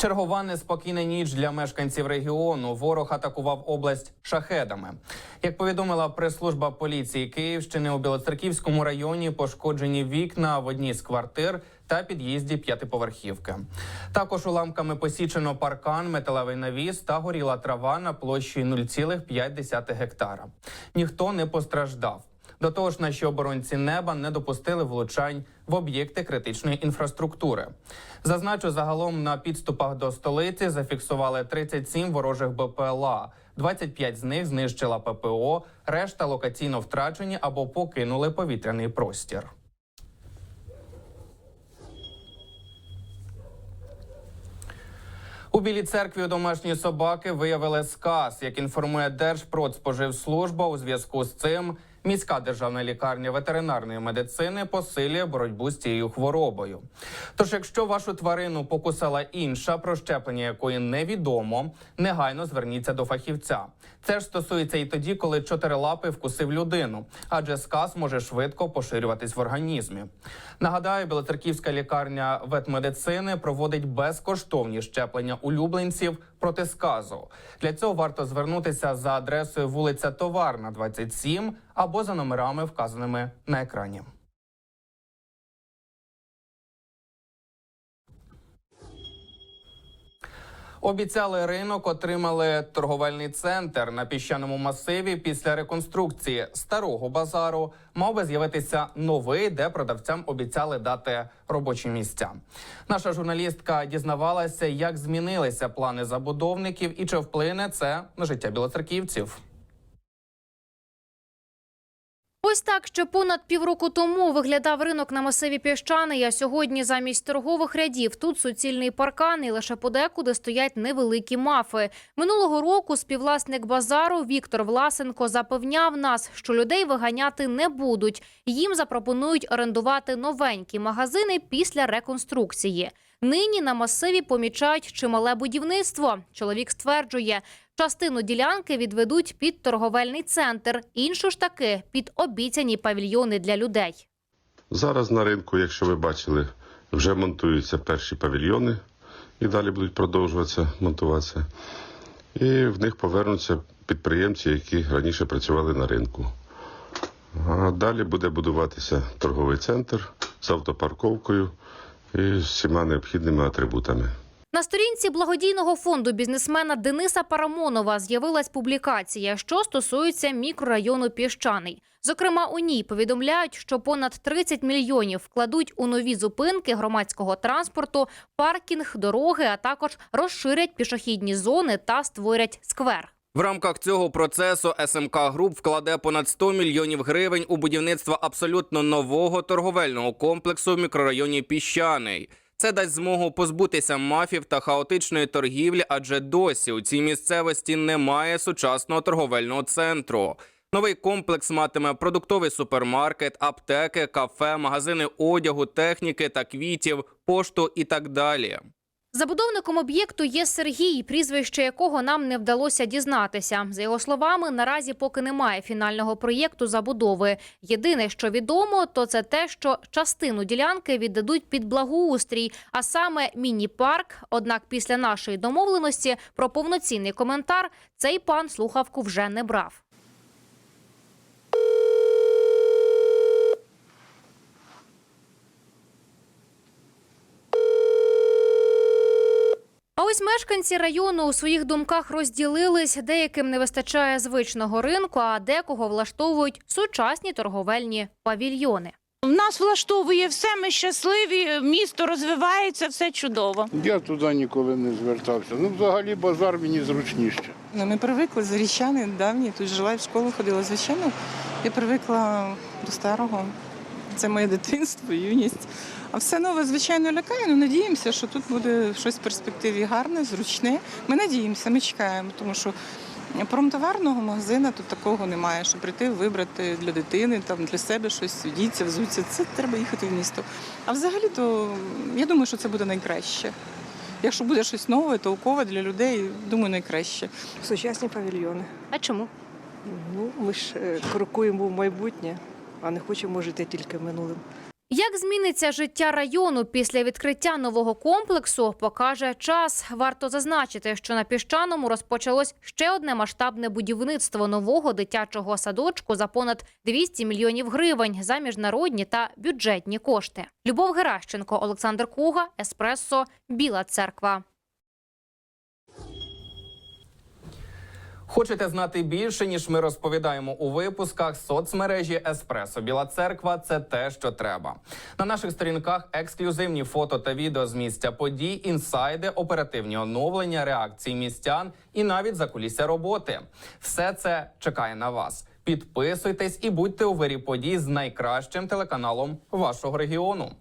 Чергова неспокійна ніч для мешканців регіону. Ворог атакував область шахедами. Як повідомила прес-служба поліції Київщини у Білоцерківському районі, пошкоджені вікна в одній з квартир та під'їзді п'ятиповерхівки. Також уламками посічено паркан, металевий навіс та горіла трава на площі 0,5 гектара. Ніхто не постраждав. До того ж, наші оборонці неба не допустили влучань в об'єкти критичної інфраструктури. Зазначу, загалом на підступах до столиці зафіксували 37 ворожих БПЛА. 25 з них знищила ППО, решта локаційно втрачені або покинули повітряний простір. У білій церкві домашні собаки виявили сказ. Як інформує Держпродспоживслужба, у зв'язку з цим міська державна лікарня ветеринарної медицини посилює боротьбу з цією хворобою. Тож, якщо вашу тварину покусала інша, про щеплення якої невідомо, негайно зверніться до фахівця. Це ж стосується і тоді, коли чотирилапий вкусив людину, адже сказ може швидко поширюватись в організмі. Нагадаю, Білоцерківська лікарня ветмедицини проводить безкоштовні щеплення улюбленців проти сказу. Для цього варто звернутися за адресою вулиця Товарна, 27 або за номерами, вказаними на екрані. Обіцяли ринок, отримали торговельний центр на піщаному масиві. Після реконструкції старого базару мав би з'явитися новий, де продавцям обіцяли дати робочі місця. Наша журналістка дізнавалася, як змінилися плани забудовників і чи вплине це на життя білоцерківців. Ось так ще понад півроку тому виглядав ринок на масиві піщаний. А сьогодні замість торгових рядів тут суцільний паркан і лише подекуди стоять невеликі мафи. Минулого року співвласник базару Віктор Власенко запевняв нас, що людей виганяти не будуть. Їм запропонують орендувати новенькі магазини після реконструкції. Нині на масиві помічають чимале будівництво. Чоловік стверджує, частину ділянки відведуть під торговельний центр, іншу ж таки під обіцяні павільйони для людей. Зараз на ринку, якщо ви бачили, вже монтуються перші павільйони і далі будуть продовжуватися монтуватися. І в них повернуться підприємці, які раніше працювали на ринку. А далі буде будуватися торговий центр з автопарковкою і з всіма необхідними атрибутами. На сторінці благодійного фонду бізнесмена Дениса Парамонова з'явилась публікація, що стосується мікрорайону Піщаний. Зокрема, у ній повідомляють, що понад 30 мільйонів вкладуть у нові зупинки громадського транспорту, паркінг, дороги, а також розширять пішохідні зони та створять сквер. В рамках цього процесу СМК Груп вкладе понад 100 мільйонів гривень у будівництво абсолютно нового торговельного комплексу в мікрорайоні Піщаний. Це дасть змогу позбутися мафів та хаотичної торгівлі, адже досі у цій місцевості немає сучасного торговельного центру. Новий комплекс матиме продуктовий супермаркет, аптеки, кафе, магазини одягу, техніки та квітів, пошту і так далі. Забудовником об'єкту є Сергій, прізвище якого нам не вдалося дізнатися. За його словами, наразі поки немає фінального проєкту забудови. Єдине, що відомо, то це те, що частину ділянки віддадуть під благоустрій, а саме міні-парк. Однак після нашої домовленості про повноцінний коментар цей пан слухавку вже не брав. Ось мешканці району у своїх думках розділились. Деяким не вистачає звичного ринку, а декого влаштовують сучасні торговельні павільйони. Нас влаштовує все, ми щасливі, місто розвивається, все чудово. Я туди ніколи не звертався. Ну, взагалі базар мені зручніше. Ну, ми привикли зарічани давні, тут жила і в школу ходила. Звичайно, я привикла до старого. Це моє дитинство, юність. А все нове, звичайно, лякає. Ну, надіємося, що тут буде щось в перспективі гарне, зручне. Ми надіємося, ми чекаємо, тому що промтоварного магазину тут такого немає, щоб прийти вибрати для дитини, там для себе щось, діться, взуться. Це треба їхати в місто. А взагалі, то я думаю, що це буде найкраще. Якщо буде щось нове, толкове для людей, думаю, найкраще. Сучасні павільйони. А чому? Ну, ми ж е, крокуємо в майбутнє, а не хочемо жити тільки минулим. Як зміниться життя району після відкриття нового комплексу, покаже час. Варто зазначити, що на піщаному розпочалось ще одне масштабне будівництво нового дитячого садочку за понад 200 мільйонів гривень за міжнародні та бюджетні кошти. Любов Геращенко, Олександр Куга, Еспресо, Біла Церква. Хочете знати більше, ніж ми розповідаємо у випусках соцмережі Еспресо Біла Церква це те, що треба. На наших сторінках ексклюзивні фото та відео з місця подій, інсайди, оперативні оновлення, реакції містян і навіть закулісся роботи. Все це чекає на вас. Підписуйтесь і будьте у вирі подій з найкращим телеканалом вашого регіону.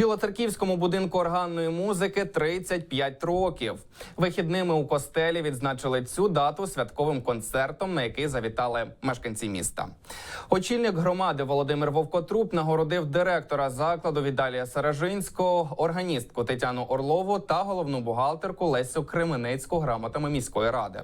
Білоцерківському будинку органної музики 35 років. Вихідними у костелі відзначили цю дату святковим концертом, на який завітали мешканці міста. Очільник громади Володимир Вовкотруп нагородив директора закладу Віталія Саражинського, органістку Тетяну Орлову та головну бухгалтерку Лесю Кременецьку грамотами міської ради.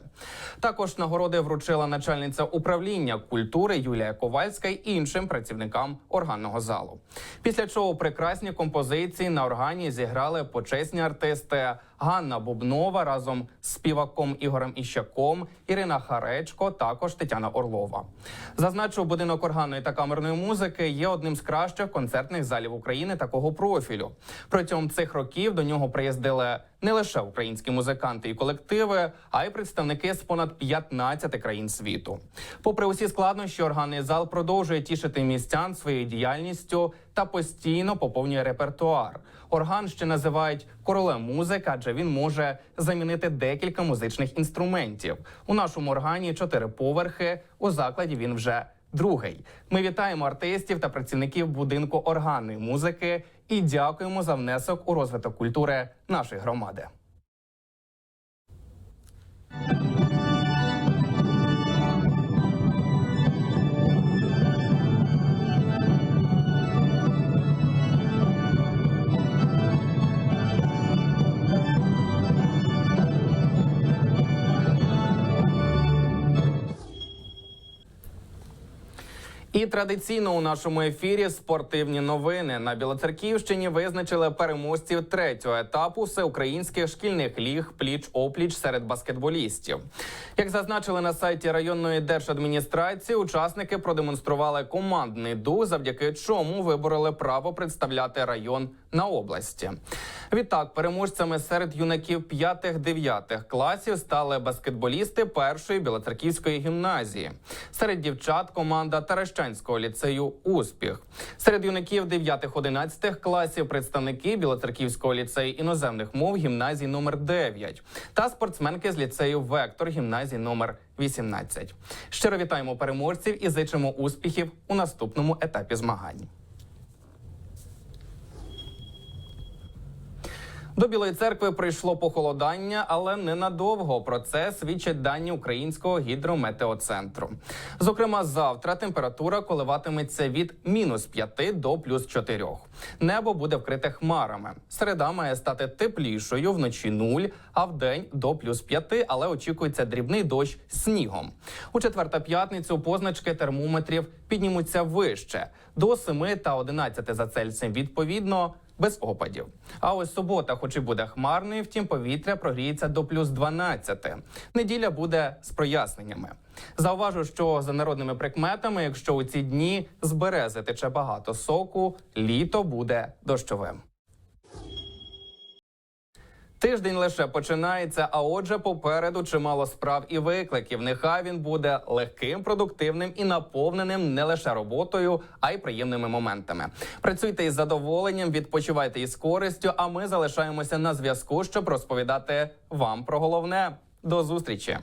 Також нагороди вручила начальниця управління культури Юлія Ковальська й іншим працівникам органного залу. Після чого прекрасні композиції на органі зіграли почесні артисти Ганна Бубнова разом з співаком Ігорем Іщаком, Ірина Харечко, також Тетяна Орлова. Зазначу, будинок органної та камерної музики є одним з кращих концертних залів України такого профілю. Протягом цих років до нього приїздили не лише українські музиканти і колективи, а й представники з понад 15 країн світу. Попри усі складнощі, органний зал продовжує тішити містян своєю діяльністю та постійно поповнює репертуар. Орган ще називають королем музики, адже він може замінити декілька музичних інструментів. У нашому органі чотири поверхи. У закладі він вже другий. Ми вітаємо артистів та працівників будинку органної музики і дякуємо за внесок у розвиток культури нашої громади. І традиційно у нашому ефірі спортивні новини на Білоцерківщині визначили переможців третього етапу всеукраїнських шкільних ліг пліч опліч серед баскетболістів. Як зазначили на сайті районної держадміністрації, учасники продемонстрували командний дух, завдяки чому вибороли право представляти район на області. Відтак, переможцями серед юнаків 5-9 класів стали баскетболісти першої білоцерківської гімназії. Серед дівчат команда Таращанського ліцею Успіх. Серед юнаків 9-11 класів представники Білоцерківського ліцею іноземних мов гімназії номер 9 та спортсменки з ліцею Вектор гімназії номер 18. Щиро вітаємо переможців і зичимо успіхів у наступному етапі змагань. До Білої церкви прийшло похолодання, але ненадовго. Про це свідчать дані українського гідрометеоцентру. Зокрема, завтра температура коливатиметься від мінус 5 до плюс 4. Небо буде вкрите хмарами. Середа має стати теплішою вночі 0, а в день до плюс 5, але очікується дрібний дощ снігом. У четвер та п'ятницю позначки термометрів піднімуться вище до 7 та 11 за Цельсієм відповідно без опадів. А ось субота, хоч і буде хмарною, втім повітря прогріється до плюс 12. Неділя буде з проясненнями. Зауважу, що за народними прикметами, якщо у ці дні з тече багато соку, літо буде дощовим. Тиждень лише починається, а отже, попереду чимало справ і викликів. Нехай він буде легким, продуктивним і наповненим не лише роботою, а й приємними моментами. Працюйте із задоволенням, відпочивайте із користю. А ми залишаємося на зв'язку, щоб розповідати вам про головне. До зустрічі.